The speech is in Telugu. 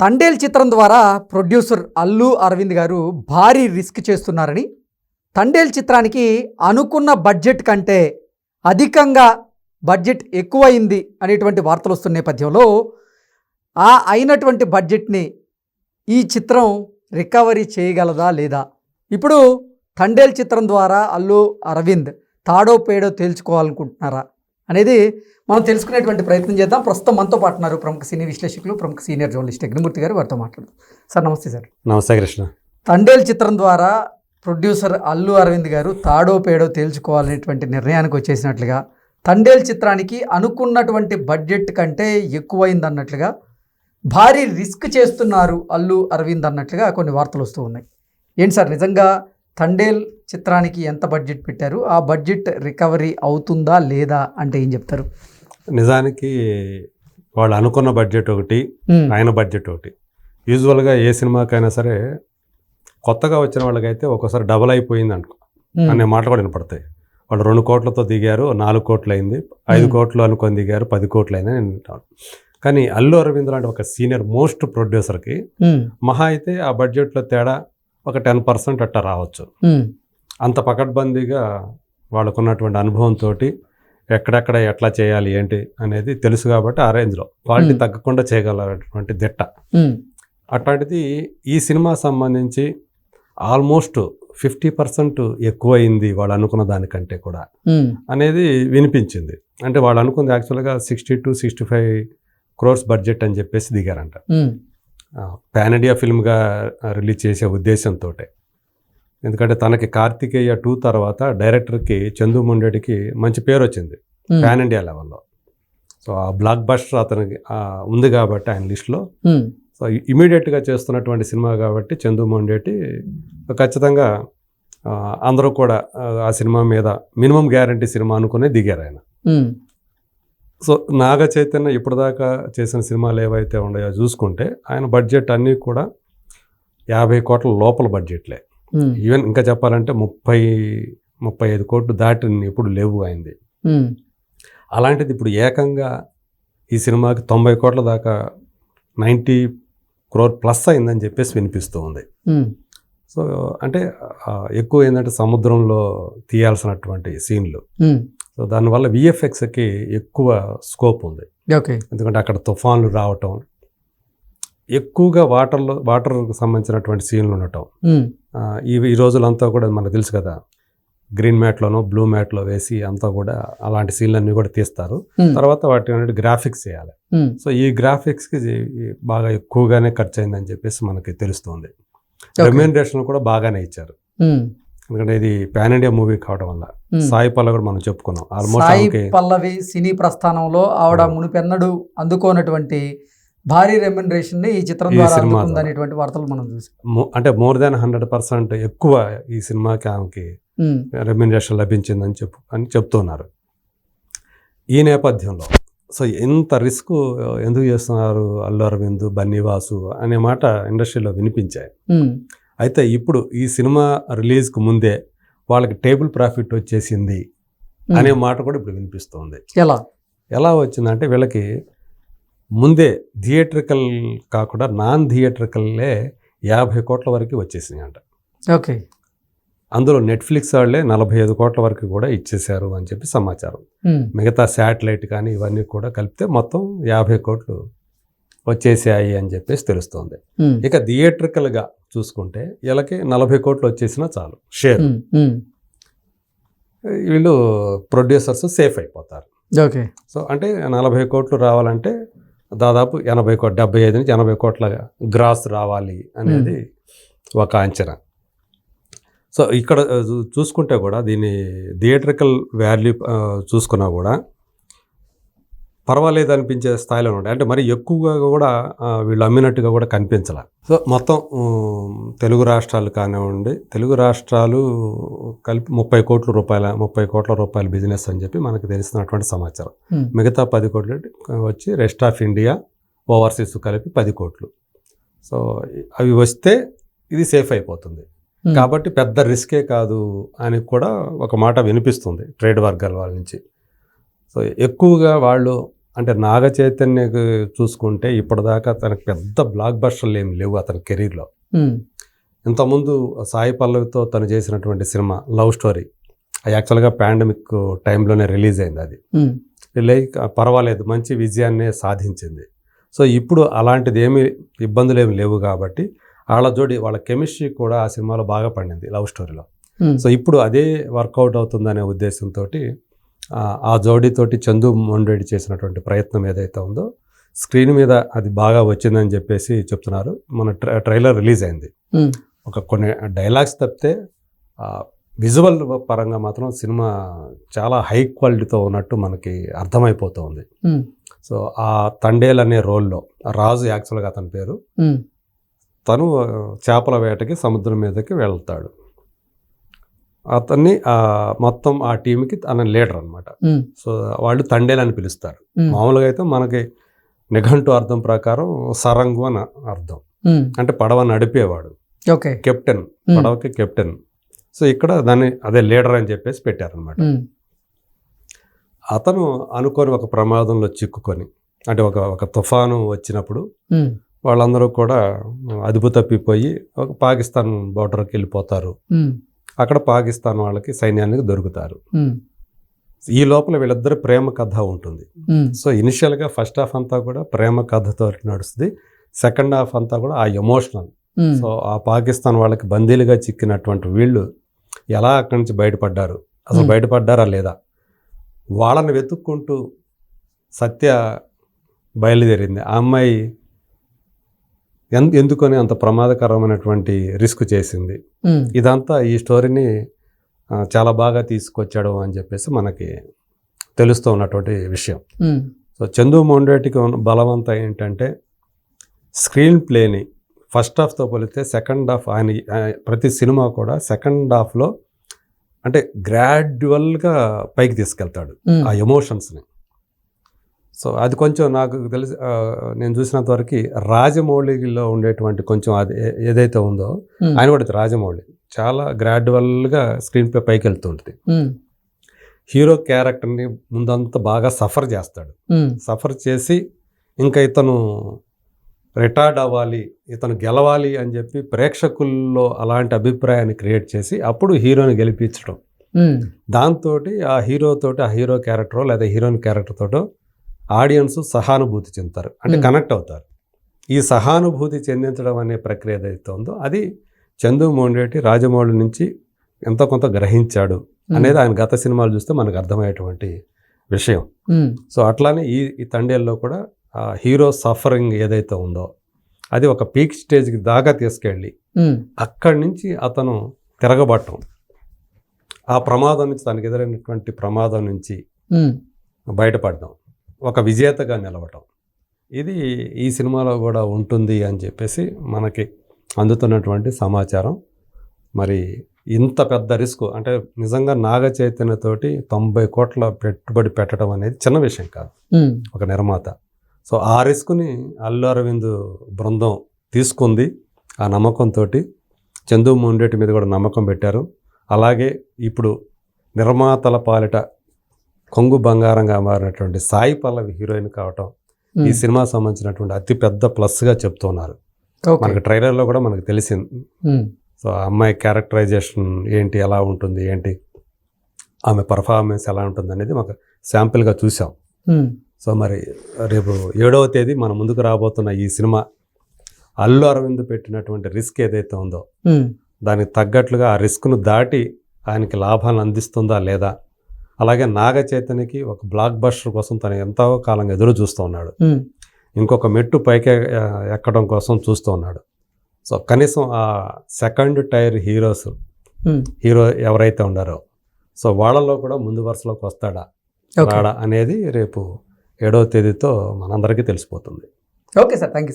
తండేల్ చిత్రం ద్వారా ప్రొడ్యూసర్ అల్లు అరవింద్ గారు భారీ రిస్క్ చేస్తున్నారని తండేల్ చిత్రానికి అనుకున్న బడ్జెట్ కంటే అధికంగా బడ్జెట్ ఎక్కువైంది అనేటువంటి వార్తలు వస్తున్న నేపథ్యంలో ఆ అయినటువంటి బడ్జెట్ని ఈ చిత్రం రికవరీ చేయగలదా లేదా? ఇప్పుడు తండేల్ చిత్రం ద్వారా అల్లు అరవింద్ తాడో పేడో తేల్చుకోవాలనుకుంటున్నారా? అనేది మనం తెలుసుకునేటువంటి ప్రయత్నం చేద్దాం. ప్రస్తుతం మనతో పాటు ఉన్నారు ప్రముఖ సినీ విశ్లేషకులు ప్రముఖ సీనియర్ జర్నలిస్ట్ అగ్నిమూర్తి గారు వారితో మాట్లాడదాం. సార్ నమస్తే సార్. నమస్తే కృష్ణ. తండేల్ చిత్రం ద్వారా ప్రొడ్యూసర్ అల్లు అరవింద్ గారు తాడో పేడో తేల్చుకోవాలనేటువంటి నిర్ణయానికి వచ్చేసినట్లుగా తండేల్ చిత్రానికి అనుకున్నటువంటి బడ్జెట్ కంటే ఎక్కువైంది అన్నట్లుగా భారీ రిస్క్ చేస్తున్నారు అల్లు అరవింద్ అన్నట్లుగా కొన్ని వార్తలు వస్తూ ఉన్నాయి. ఏంటి సార్ నిజంగా తండేల్ చిత్రానికి ఎంత బడ్జెట్ పెట్టారు? ఆ బడ్జెట్ రికవరీ అవుతుందా లేదా అంటే ఏం చెప్తారు? నిజానికి వాళ్ళు అనుకున్న బడ్జెట్ ఒకటి ఆయన బడ్జెట్ ఒకటి. యూజువల్గా ఏ సినిమాకైనా సరే కొత్తగా వచ్చిన వాళ్ళకైతే ఒక్కోసారి డబల్ అయిపోయింది అనుకో. అనే మాటలు కూడా వినపడతాయి. వాళ్ళు రెండు కోట్లతో దిగారు నాలుగు కోట్లు అయింది ఐదు. కోట్లు అనుకొని దిగారు పది కోట్లు అయింది అని వింటాను కానీ అల్లు అరవింద్ లాంటి ఒక సీనియర్ మోస్ట్ ప్రొడ్యూసర్కి మహా అయితే ఆ బడ్జెట్లో తేడా ఒక టెన్ పర్సెంట్ అట్లా రావచ్చు. అంత పకడ్బందీగా వాళ్ళకున్నటువంటి అనుభవంతో ఎక్కడెక్కడ ఎట్లా చేయాలి ఏంటి అనేది తెలుసు కాబట్టి ఆ రేంజ్లో. క్వాలిటీ. తగ్గకుండా చేయగలటువంటి దిట్ట. అట్లాంటిది ఈ సినిమా సంబంధించి ఆల్మోస్ట్ ఫిఫ్టీ పర్సెంట్ ఎక్కువైంది వాళ్ళు అనుకున్న దానికంటే కూడా అనేది వినిపించింది. అంటే వాళ్ళు అనుకుంది యాక్చువల్గా sixty two sixty five crores budget అని చెప్పేసి దిగారంట. పాన్ ఇండియా ఫిల్మ్గా రిలీజ్ చేసే ఉద్దేశంతో ఎందుకంటే తనకి కార్తికేయ టూ తర్వాత డైరెక్టర్కి చందు ముండేటికి మంచి పేరు వచ్చింది పాన్ ఇండియా లెవెల్లో. సో ఆ బ్లాక్ బస్టర్ అతనికి ఉంది కాబట్టి ఆయన లిస్ట్లో. సో ఇమీడియట్గా చేస్తున్నటువంటి సినిమా కాబట్టి చందు మొండేటి ఖచ్చితంగా అందరూ కూడా ఆ, సినిమా మీద మినిమం గ్యారంటీ సినిమా అనుకునే దిగారు ఆయన. సో నాగ చైతన్య ఇప్పటిదాకా చేసిన సినిమాలు ఏవైతే ఉన్నాయో చూసుకుంటే ఆయన బడ్జెట్ అన్నీ కూడా యాభై కోట్ల లోపల బడ్జెట్లే. ఈవెన్ ఇంకా చెప్పాలంటే ముప్పై ముప్పై ఐదు కోట్లు దాటి ఇప్పుడు లేవు అయింది ఉమ్, అలాంటిది ఇప్పుడు ఏకంగా ఈ సినిమాకి తొంభై కోట్ల దాకా నైంటీ క్రోర్ ప్లస్ అయిందని చెప్పేసి వినిపిస్తూ ఉంది. సో అంటే ఎక్కువ ఏంటంటే సముద్రంలో తీయాల్సినటువంటి సీన్లు. సో దానివల్ల విఎఫ్ఎక్స్కి ఎక్కువ స్కోప్ ఉంది. ఓకే. ఎందుకంటే అక్కడ తుఫాన్లు రావటం ఎక్కువగా వాటర్లో వాటర్కి సంబంధించినటువంటి సీన్లు ఉండటం. ఈ ఈ రోజులంతా కూడా మనకు తెలుసు కదా గ్రీన్ మ్యాట్లోనో బ్లూ మ్యాట్లో వేసి అంతా కూడా అలాంటి సీన్లన్నీ కూడా తీస్తారు. తర్వాత వాటి అనేది గ్రాఫిక్స్ చేయాలి. సో ఈ గ్రాఫిక్స్కి బాగా ఎక్కువగానే ఖర్చు అయిందని చెప్పేసి మనకి తెలుస్తుంది. రెమ్యూనరేషన్ కూడా బాగానే ఇచ్చారు. ఎందుకంటే ఇది పాన్ ఇండియా మూవీ కావడం వల్ల. ఉమ్. సాయి పల్ల కూడా మనం చెప్పుకున్నాం. ఆల్మోస్ట్ సాయి పల్లవి సినీ ప్రస్థానంలో ఆవిడ అవును. మునిపెన్నడు అందుకోనటువంటి భారీ రెమ్యునరేషన్ని ఈ చిత్రం ద్వారా సినిమా అందుకుంది ద్వారా. అనేటువంటి వార్తలు మనం చూసాం. అంటే మోర్ దాన్ హండ్రెడ్ పర్సెంట్ ఎక్కువ ఈ సినిమాకి ఆమెకి రెమ్యూనరేషన్ లభించిందని చెప్పు అని చెప్తున్నారు. ఈ నేపథ్యంలో సో ఎంత రిస్క్ ఎందుకు చేస్తున్నారు అల్లు అరవింద్ బన్నీవాసు అనే మాట ఇండస్ట్రీలో వినిపించాయి. అయితే ఇప్పుడు ఈ సినిమా రిలీజ్కి ముందే వాళ్ళకి టేబుల్ ప్రాఫిట్ వచ్చేసింది. అనే మాట కూడా ఇప్పుడు వినిపిస్తోంది. ఎలా? ఎలా వచ్చిందంటే వీళ్ళకి ముందే థియేట్రికల్ కాకుండా నాన్ థియేట్రికల్లే యాభై కోట్ల వరకు వచ్చేసినాయి అంట ఓకే. అందులో నెట్ఫ్లిక్స్ వాళ్ళే నలభై ఐదు కోట్ల వరకు కూడా ఇచ్చేశారు అని చెప్పి సమాచారం. మిగతా శాటిలైట్ కానీ ఇవన్నీ కూడా కలిపితే మొత్తం యాభై కోట్లు వచ్చేసాయి అని చెప్పేసి తెలుస్తోంది. ఇక థియేట్రికల్గా చూసుకుంటే వీళ్ళకి నలభై కోట్లు వచ్చేసినా చాలు షేర్. వీళ్ళు ప్రొడ్యూసర్స్ సేఫ్ అయిపోతారు. ఓకే. సో అంటే నలభై కోట్లు రావాలంటే దాదాపు ఎనభై కోట్లు డెబ్బై ఐదు నుంచి ఎనభై కోట్ల గ్రాస్ రావాలి అనేది ఒక అంచనా. సో ఇక్కడ చూసుకుంటే కూడా దీని థియేట్రికల్ వాల్యూ చూసుకున్నా కూడా పర్వాలేదు అనిపించే స్థాయిలో ఉంటాయి అంటే మరి ఎక్కువగా కూడా వీళ్ళు అమ్మినట్టుగా కూడా కనిపించాల. సో మొత్తం తెలుగు రాష్ట్రాలు కానివ్వండి తెలుగు రాష్ట్రాలు కలిపి ముప్పై కోట్ల రూపాయల ముప్పై కోట్ల రూపాయల బిజినెస్ అని చెప్పి మనకు తెలిసినటువంటి సమాచారం. మిగతా పది కోట్లు వచ్చి రెస్ట్ ఆఫ్ ఇండియా ఓవర్సీస్ కలిపి పది కోట్లు. సో అవి వస్తే ఇది సేఫ్ అయిపోతుంది. కాబట్టి పెద్ద రిస్కే కాదు అని కూడా ఒక మాట వినిపిస్తుంది ట్రేడ్ వర్గాల వాళ్ళ నుంచి. సో ఎక్కువగా వాళ్ళు అంటే నాగ చైతన్య చూసుకుంటే ఇప్పటిదాకా తనకు పెద్ద బ్లాక్ బస్టర్లు ఏమి లేవు అతని కెరీర్లో. ఇంతకుముందు సాయి పల్లవితో తను చేసినటువంటి సినిమా లవ్ స్టోరీ అది యాక్చువల్గా పాండమిక్ టైంలోనే రిలీజ్ అయింది అది. లైక్ పర్వాలేదు మంచి విజయాన్నే సాధించింది. సో ఇప్పుడు అలాంటిది ఏమీ ఇబ్బందులు ఏమి లేవు కాబట్టి వాళ్ళ జోడి వాళ్ళ కెమిస్ట్రీ కూడా ఆ సినిమాలో బాగా పండింది లవ్ స్టోరీలో. సో ఇప్పుడు అదే వర్కౌట్ అవుతుందనే ఉద్దేశంతో ఆ జోడీతోటి చందు మొండెడ్డి చేసినటువంటి ప్రయత్నం ఏదైతే ఉందో స్క్రీన్ మీద అది బాగా వచ్చిందని చెప్పేసి చెప్తున్నారు. మన ట్ర- ట్రైలర్ రిలీజ్ అయింది. ఒక కొన్ని డైలాగ్స్ తప్పితే విజువల్ పరంగా మాత్రం సినిమా చాలా హై క్వాలిటీతో ఉన్నట్టు మనకి అర్థమైపోతూ ఉంది సో ఆ తండేల్ అనే రోల్లో రాజు యాక్చువల్గా అతని పేరు. తను చేపల వేటకి సముద్రం మీదకి వెళ్తాడు. అతన్ని ఆ, మొత్తం ఆ టీంకి తన లీడర్ అనమాట సో వాళ్ళు తండేల్ అని పిలుస్తారు మామూలుగా అయితే మనకి నిఘంటు అర్థం ప్రకారం సరంగు అని అర్థం. అంటే పడవ నడిపేవాడు. ఓకే. కెప్టెన్. పడవకి కెప్టెన్. సో ఇక్కడ దాన్ని అదే లీడర్ అని చెప్పేసి పెట్టారనమాట అతను అనుకోని ఒక ప్రమాదంలో చిక్కుకొని అంటే ఒక ఒక తుఫాను వచ్చినప్పుడు వాళ్ళందరూ కూడా అదుపు తప్పిపోయి ఒక పాకిస్తాన్ బోర్డర్కి వెళ్ళిపోతారు. అక్కడ పాకిస్తాన్ వాళ్ళకి సైన్యానికి దొరుకుతారు. ఈ లోపల వీళ్ళిద్దరి ప్రేమ కథ ఉంటుంది. సో ఇనిషియల్గా ఫస్ట్ హాఫ్ అంతా కూడా ప్రేమ కథతో నడుస్తుంది. సెకండ్ హాఫ్ అంతా కూడా ఆ ఎమోషనల్. సో ఆ పాకిస్తాన్ వాళ్ళకి బందీలుగా చిక్కినటువంటి వీళ్ళు ఎలా అక్కడి నుంచి బయటపడ్డారు? అసలు. బయటపడ్డారా లేదా? వాళ్ళని వెతుక్కుంటూ సత్య బయలుదేరింది. ఆ అమ్మాయి ఎందుకని అంత ప్రమాదకరమైనటువంటి రిస్క్ చేసింది? ఇదంతా ఈ స్టోరీని చాలా బాగా తీసుకొచ్చాడు అని చెప్పేసి మనకి తెలుస్తూ ఉన్నటువంటి విషయం. సో చందు మొండేటికి ఉన్న బలవంత ఏంటంటే స్క్రీన్ ప్లేని ఫస్ట్ హాఫ్తో పోలిస్తే సెకండ్ హాఫ్ ఆయన ప్రతి సినిమా కూడా సెకండ్ హాఫ్లో అంటే గ్రాడ్యువల్గా పైకి తీసుకెళ్తాడు ఆ ఎమోషన్స్ని. సో అది కొంచెం నాకు తెలిసి నేను చూసినంత వరకు రాజమౌళిలో ఉండేటువంటి కొంచెం అది ఏదైతే ఉందో ఆయన కూడా రాజమౌళి. చాలా గ్రాడ్యువల్గా స్క్రీన్ పై పైకి వెళ్తుంటుంది హీరో క్యారెక్టర్ని ముందంతా బాగా సఫర్ చేస్తాడు. సఫర్ చేసి ఇంకా ఇతను రిటార్డ్ అవ్వాలి ఇతను గెలవాలి అని చెప్పి ప్రేక్షకుల్లో అలాంటి అభిప్రాయాన్ని క్రియేట్ చేసి అప్పుడు హీరోని గెలిపించడం. దాంతో ఆ హీరోతోటి ఆ హీరో క్యారెక్టరో లేదా హీరోయిన్ క్యారెక్టర్ తోటో ఆడియన్స్ సహానుభూతి చెందుతారు. అంటే. కనెక్ట్ అవుతారు. ఈ సహానుభూతి చెందించడం అనే ప్రక్రియ ఏదైతే ఉందో అది చందు మోండేటి రాజమౌళి నుంచి ఎంతో కొంత గ్రహించాడు అనేది ఆయన గత సినిమాలు చూస్తే మనకు అర్థమయ్యేటువంటి విషయం. సో అట్లానే ఈ ఈ తండేల్లో కూడా ఆ హీరో సఫరింగ్ ఏదైతే ఉందో అది ఒక పీక్ స్టేజ్కి దాకా తీసుకెళ్ళి అక్కడి నుంచి అతను తిరగబట్టం ఆ ప్రమాదం నుంచి తనకు ఎదురైనటువంటి ప్రమాదం నుంచి బయటపడడం. ఒక విజేతగా నిలవటం. ఇది ఈ సినిమాలో కూడా ఉంటుంది అని చెప్పేసి మనకి అందుతున్నటువంటి సమాచారం. మరి ఇంత పెద్ద రిస్క్ అంటే నిజంగా నాగ చైతన్యతోటి తొంభై కోట్ల పెట్టుబడి పెట్టడం అనేది చిన్న విషయం కాదు. ఒక నిర్మాత. సో ఆ రిస్క్ని అల్లు అరవింద్ బృందం తీసుకుంది ఆ నమ్మకంతో చందు మొండేటి మీద కూడా నమ్మకం పెట్టారు. అలాగే ఇప్పుడు నిర్మాతల పాలిట కొంగు బంగారంగా మారినటువంటి సాయి పల్లవి హీరోయిన్ కావటం ఈ సినిమా సంబంధించినటువంటి అతి పెద్ద ప్లస్గా చెప్తున్నారు. మనకి ట్రైలర్లో కూడా మనకు తెలిసింది. సో అమ్మాయి క్యారెక్టరైజేషన్ ఏంటి ఎలా ఉంటుంది ఏంటి ఆమె పర్ఫార్మెన్స్ ఎలా ఉంటుంది అనేది మాకు శాంపిల్గా చూసాం. సో మరి రేపు ఏడవ తేదీ మన ముందుకు రాబోతున్న ఈ సినిమా అల్లు అరవింద్ పెట్టినటువంటి రిస్క్ ఏదైతే ఉందో దానికి తగ్గట్లుగా ఆ రిస్క్ను దాటి ఆయనకి లాభాలను అందిస్తుందా లేదా అలాగే నాగ చైతన్యకి ఒక బ్లాక్ బస్టర్ కోసం తను ఎంతో కాలంగా ఎదురు చూస్తూ ఉన్నాడు. ఇంకొక మెట్టు పైకి ఎక్కడం కోసం చూస్తూ ఉన్నాడు. సో కనీసం ఆ సెకండ్ టైర్ హీరోస్ హీరో ఎవరైతే ఉండారో సో వాళ్ళలో కూడా ముందు వరుసలోకి వస్తాడా రాడా అనేది రేపు ఏడవ తేదీతో మనందరికీ తెలిసిపోతుంది. Okay sir thank you